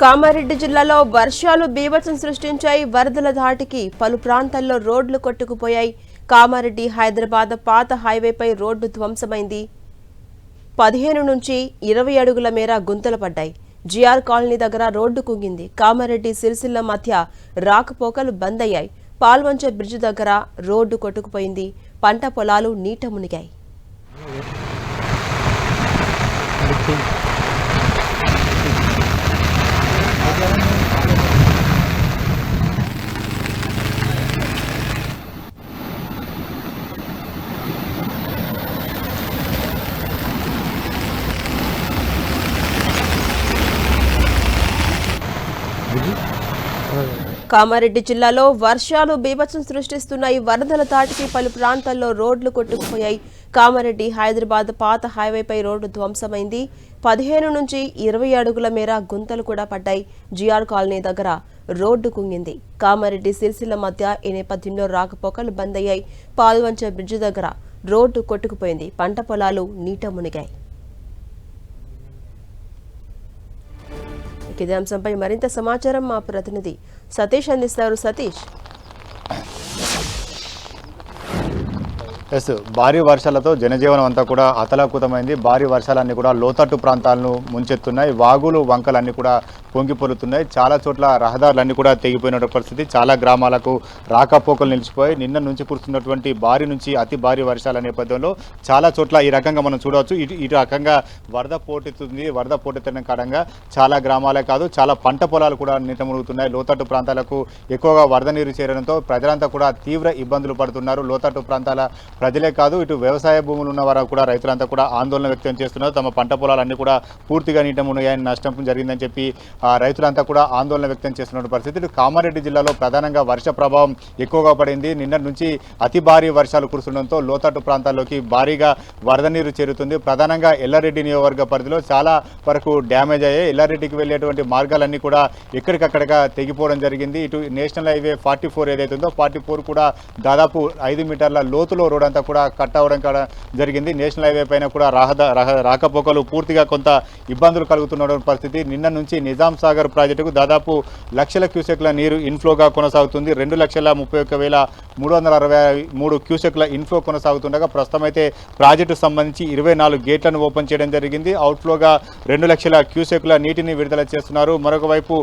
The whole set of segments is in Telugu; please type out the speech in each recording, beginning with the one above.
కామారెడ్డి జిల్లాలో వర్షాలు బీభత్సం సృష్టించాయి. వరదల ధాటికి పలు ప్రాంతాల్లో రోడ్లు కొట్టుకుపోయాయి. కామారెడ్డి హైదరాబాద్ పాత హైవేపై రోడ్డు ధ్వంసమైంది. పదిహేను నుంచి ఇరవై అడుగుల మేర గుంతలు పడ్డాయి. జిఆర్ కాలనీ దగ్గర రోడ్డు కుంగింది. కామారెడ్డి సిరిసిల్ల మధ్య రాకపోకలు బంద్ అయ్యాయి పాల్వంచ బ్రిడ్జ్ దగ్గర రోడ్డు కొట్టుకుపోయింది. పంట పొలాలు నీట మునిగాయి. కామారెడ్డి జిల్లాలో వర్షాలు బీభత్సం సృష్టిస్తున్నాయి. వరదల తాటికి పలు ప్రాంతాల్లో రోడ్లు కొట్టుకుపోయాయి. కామారెడ్డి హైదరాబాద్ పాత హైవేపై రోడ్డు ధ్వంసమైంది. పదిహేను నుంచి ఇరవై అడుగుల మేర గుంతలు కూడా పడ్డాయి. జిఆర్ కాలనీ దగ్గర రోడ్డు కుంగింది. కామారెడ్డి సిరిసిల్ల మధ్య ఈ నేపథ్యంలో రాకపోకలు బంద్ అయ్యాయి పాల్వంచ బ్రిడ్జి దగ్గర రోడ్డు కొట్టుకుపోయింది. పంట పొలాలు నీట మునిగాయి. ఇదే అంశంపై మరింత సమాచారం మా ప్రతినిధి సతీష్ అందిస్తారు. సతీష్. ఎస్ భారీ వర్షాలతో జనజీవనం అంతా కూడా అతలాకుతమైంది. భారీ వర్షాలన్నీ కూడా లోతట్టు ప్రాంతాలను ముంచెత్తున్నాయి. వాగులు వంకలన్నీ కూడా పొంగిపొరుతున్నాయి. చాలా చోట్ల రహదారులన్నీ కూడా తెగిపోయిన పరిస్థితి. చాలా గ్రామాలకు రాకపోకలు నిలిచిపోయి నిన్న నుంచి కురుస్తున్నటువంటి భారీ నుంచి అతి భారీ వర్షాల నేపథ్యంలో చాలా చోట్ల ఈ రకంగా మనం చూడవచ్చు. ఇటు ఈ రకంగా వరద పోటెత్తుంది. వరద పోటెత్తడం కారణంగా చాలా గ్రామాలే కాదు చాలా పంట పొలాలు కూడా నీట మునుగుతున్నాయి. లోతట్టు ప్రాంతాలకు ఎక్కువగా వరద నీరు చేరడంతో ప్రజలంతా కూడా తీవ్ర ఇబ్బందులు పడుతున్నారు. లోతట్టు ప్రాంతాల ప్రజలే కాదు ఇటు వ్యవసాయ భూములు ఉన్న వారు కూడా రైతులంతా కూడా ఆందోళన వ్యక్తం చేస్తున్నారు. తమ పంట పొలాలన్నీ కూడా పూర్తిగా నీట మునిగాయని నష్టం జరిగిందని చెప్పి రైతులంతా కూడా ఆందోళన వ్యక్తం చేస్తున్న పరిస్థితి. ఇటు కామారెడ్డి జిల్లాలో ప్రధానంగా వర్ష ప్రభావం ఎక్కువగా పడింది. నిన్న నుంచి అతి భారీ వర్షాలు కురుస్తుండడంతో లోతట్టు ప్రాంతాల్లోకి భారీగా వరద నీరు చేరుతుంది. ప్రధానంగా ఎల్లారెడ్డి నియోజకవర్గ పరిధిలో చాలా వరకు డ్యామేజ్ అయ్యాయి. ఎల్లారెడ్డికి వెళ్ళేటువంటి మార్గాలన్నీ కూడా ఎక్కడికక్కడగా తెగిపోవడం జరిగింది. ఇటు నేషనల్ హైవే ఫార్టీ ఫోర్ ఏదైతే ఉందో ఫార్టీ ఫోర్ కూడా దాదాపు ఐదు మీటర్ల లోతులో రోడ్ అంతా కూడా కట్ అవ్వడం కూడా జరిగింది. నేషనల్ హైవే పైన కూడా రహద రాకపోకలు పూర్తిగా కొంత ఇబ్బందులు కలుగుతున్న పరిస్థితి. నిన్న నుంచి నిజాం సాగర్ ప్రాజెక్టుకు దాదాపు లక్షల క్యూసెక్ల నీరు ఇన్ఫ్లోగా కొనసాగుతుంది. రెండు లక్షల ముప్పై ఒక్క వేల మూడు వందల అరవై మూడు క్యూసెక్ల ఇన్ఫ్లో కొనసాగుతుండగా ప్రస్తుతం అయితే ప్రాజెక్టుకు సంబంధించి ఇరవై నాలుగు గేట్లను ఓపెన్ చేయడం జరిగింది. అవుట్ఫ్లోగా రెండు లక్షల క్యూసెక్ల నీటిని విడుదల చేస్తున్నారు. మరొక వైపు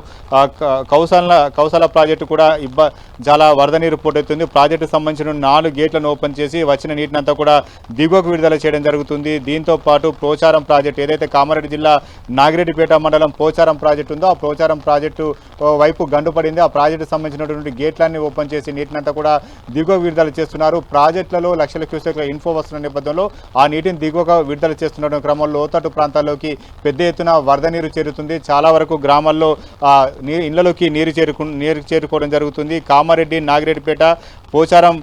కౌశాల ప్రాజెక్టు కూడా ఇబ్బ చాలా వరద నీరు పోటెత్తుంది. ప్రాజెక్టుకు సంబంధించిన నాలుగు గేట్లను ఓపెన్ చేసి వచ్చిన నీటిని అంతా కూడా దిగువకు విడుదల చేయడం జరుగుతుంది. దీంతో పాటు పోచారం ప్రాజెక్టు ఏదైతే కామారెడ్డి జిల్లా నాగిరెడ్డిపేట మండలం పోచారం ప్రాజెక్టు ఉందో ఆ పోచారం ప్రాజెక్టు వైపు గండుపడింది ఆ ప్రాజెక్టు సంబంధించినటువంటి గేట్లన్నీ ఓపెన్ చేసి నీటిని అంతా కూడా దిగువ విడుదల చేస్తున్నారు. ప్రాజెక్టులలో లక్షల క్యూసెక్ల ఇన్ఫో వస్తున్న నేపథ్యంలో ఆ నీటిని దిగువగా విడుదల చేస్తున్న క్రమంలో లోతట్టు ప్రాంతాల్లోకి పెద్ద ఎత్తున వరద నీరు చేరుతుంది. చాలా వరకు గ్రామాల్లో ఇళ్ళలోకి నీరు చేరుకు నీరు చేరుకోవడం జరుగుతుంది. కామారెడ్డి నాగిరెడ్డిపేట పోచారం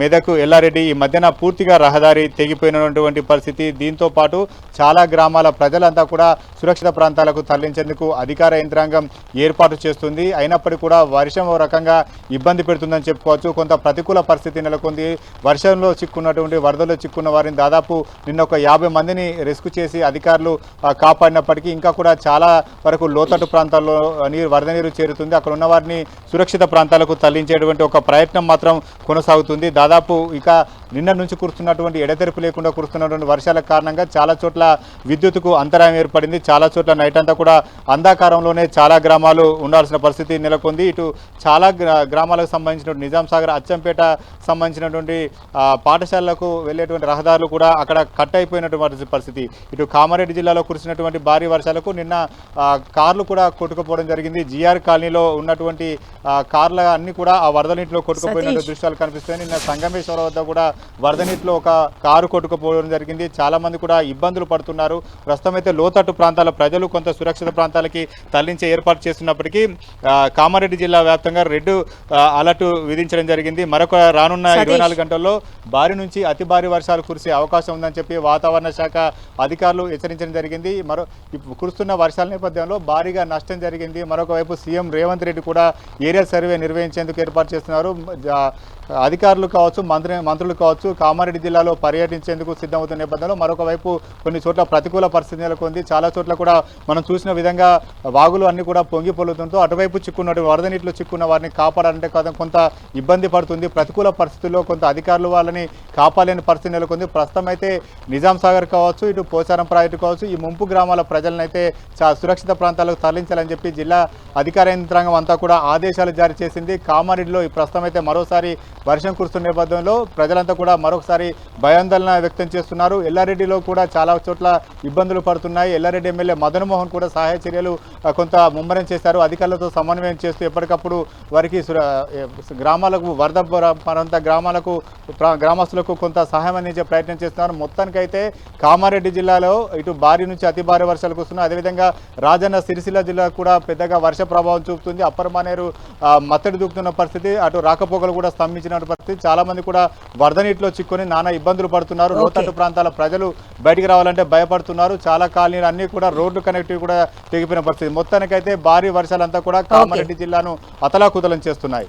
మెదకు ఎల్లారెడ్డి ఈ మధ్యన పూర్తిగా రహదారి తెగిపోయినటువంటి పరిస్థితి. దీంతో పాటు చాలా గ్రామాల ప్రజలంతా కూడా సురక్షిత ప్రాంతాలకు తరలించేందుకు అధికార యంత్రాంగం ఏర్పాటు చేస్తుంది. అయినప్పటికీ కూడా వర్షం ఓ రకంగా ఇబ్బంది పెడుతుందని చెప్పుకోవచ్చు. కొంత ప్రతికూల పరిస్థితి నెలకొంది. వర్షంలో చిక్కున్నటువంటి వరదలో చిక్కున్న వారిని దాదాపు నిన్న ఒక యాభై మందిని రెస్క్యూ చేసి అధికారులు కాపాడినప్పటికీ ఇంకా కూడా చాలా వరకు లోతట్టు ప్రాంతాల్లో నీరు వరద నీరు చేరుతుంది. అక్కడ ఉన్న వారిని సురక్షిత ప్రాంతాలకు తరలించేటువంటి ఒక ప్రయత్నం మాత్రం కొనసాగుతుంది. దాదాపు ఇక నిన్న నుంచి కురుస్తున్నటువంటి ఎడతెరిపి లేకుండా కురుస్తున్నటువంటి వర్షాల కారణంగా చాలా చోట్ల విద్యుత్తుకు అంతరాయం ఏర్పడింది. చాలా చోట్ల నైట్ అంతా కూడా అంధాకారంలోనే చాలా గ్రామాలు ఉండాల్సిన పరిస్థితి నెలకొంది. ఇటు చాలా గ్రా- గ్రామాలకు సంబంధించిన నిజాం సాగర్ అచ్చంపేట సంబంధించినటువంటి పాఠశాలలకు వెళ్ళేటువంటి రహదారులు కూడా అక్కడ కట్ అయిపోయినటువంటి పరిస్థితి. ఇటు కామారెడ్డి జిల్లాలో కురిసినటువంటి భారీ వర్షాలకు నిన్న కార్లు కూడా కొట్టుకుపోవడం జరిగింది. జిఆర్ కాలనీలో ఉన్నటువంటి కార్ల అన్ని కూడా ఆ వరద నీటిలో కొట్టుకుపోయిన సతీష్. దృశ్యాలు కనిపిస్తాయి నిన్న సంగమేశ్వర వద్ద కూడా వరద నీటిలో ఒక కారు కొట్టుకుపోవడం జరిగింది. చాలా మంది కూడా ఇబ్బందులు పడుతున్నారు. ప్రస్తుతం అయితే లోతట్టు ప్రాంతాల ప్రజలు కొంత సురక్షిత ప్రాంతాలకి తరలించే ఏర్పాటు చేస్తున్నప్పటికీ కామారెడ్డి జిల్లా వ్యాప్తంగా రెడ్ అలర్ట్ విధించడం జరిగింది. మరొక రానున్న ఇరవై గంటల్లో భారీ నుంచి అతి భారీ వర్షాలు కురిసే అవకాశం ఉందని చెప్పి వాతావరణ శాఖ అధికారులు హెచ్చరించడం జరిగింది. మరో కురుస్తున్న వర్షాల నేపథ్యంలో భారీగా నష్టం జరిగింది. మరొక వైపు సీఎం రేవంత్ రెడ్డి కూడా ఏరియా సర్వే నిర్వహించేందుకు ఏర్పాటు చేస్తున్నారు. అధికారులు కావచ్చు మంత్రి మంత్రులు కావచ్చు కామారెడ్డి జిల్లాలో పర్యటించేందుకు సిద్ధమవుతున్న నేపథ్యంలో మరొక వైపు కొన్ని చోట్ల ప్రతికూల పరిస్థితి నెలకొంది. చాలా చోట్ల కూడా మనం చూసిన విధంగా వాగులు అన్ని కూడా పొంగి పొలుతుంటూ అటువైపు చిక్కున్నట్టు వరద నీటిలో చిక్కున్న వారిని కాపాడాలంటే కొంత- కొంత ఇబ్బంది పడుతుంది. ప్రతికూల పరిస్థితుల్లో కొంత అధికారులు వాళ్ళని కాపాడలేని పరిస్థితి నెలకొంది. ప్రస్తుతం అయితే నిజాం సాగర్ కావచ్చు ఇటు పోచారం ప్రాజెక్టు కావచ్చు ఈ ముంపు గ్రామాల ప్రజలనైతే చా- సురక్షిత ప్రాంతాలకు తరలించాలని చెప్పి జిల్లా అధికార యంత్రాంగం అంతా కూడా ఆదేశాలు జారీ చేసింది. కామారెడ్డిలో ఈ ప్రస్తుతం అయితే మరోసారి వర్షం కురుస్తున్న నేపథ్యంలో ప్రజలంతా కూడా మరొకసారి భయాందోళన వ్యక్తం చేస్తున్నారు. ఎల్లారెడ్డిలో కూడా చాలా చోట్ల ఇబ్బందులు పడుతున్నాయి. ఎల్లారెడ్డి ఎమ్మెల్యే మదన్మోహన్ కూడా సహాయ చర్యలు కొంత ముమ్మరం చేశారు. అధికారులతో సమన్వయం చేస్తూ ఎప్పటికప్పుడు వారికి గ్రామాలకు వరద మరంత గ్రామాలకు గ్రామస్తులకు కొంత సహాయం అందించే ప్రయత్నం చేస్తున్నారు. మొత్తానికైతే కామారెడ్డి జిల్లాలో ఇటు భారీ నుంచి అతి భారీ వర్షాలు కురుస్తున్నాయి అదేవిధంగా రాజన్న సిరిసిల్ల జిల్లా కూడా పెద్దగా వర్ష ప్రభావం చూపుతుంది. అప్పర్ మానేరు మత్తడి దూకుతున్న పరిస్థితి అటు రాకపోకలు కూడా స్తంభించిన పరిస్థితి. చాలా మంది కూడా వరద నీటిలో చిక్కుని నానా ఇబ్బందులు పడుతున్నారు. లోతట్టు ప్రాంతాల ప్రజలు బయటికి రావాలంటే భయపడుతున్నారు. చాలా కాలనీలు అన్ని కూడా రోడ్డు కనెక్టివ్ కూడా తెగిపోయిన పరిస్థితి. మొత్తానికైతే భారీ వర్షాలంతా కూడా కామారెడ్డి జిల్లాను అతలాకుతలం చేస్తున్నాయి.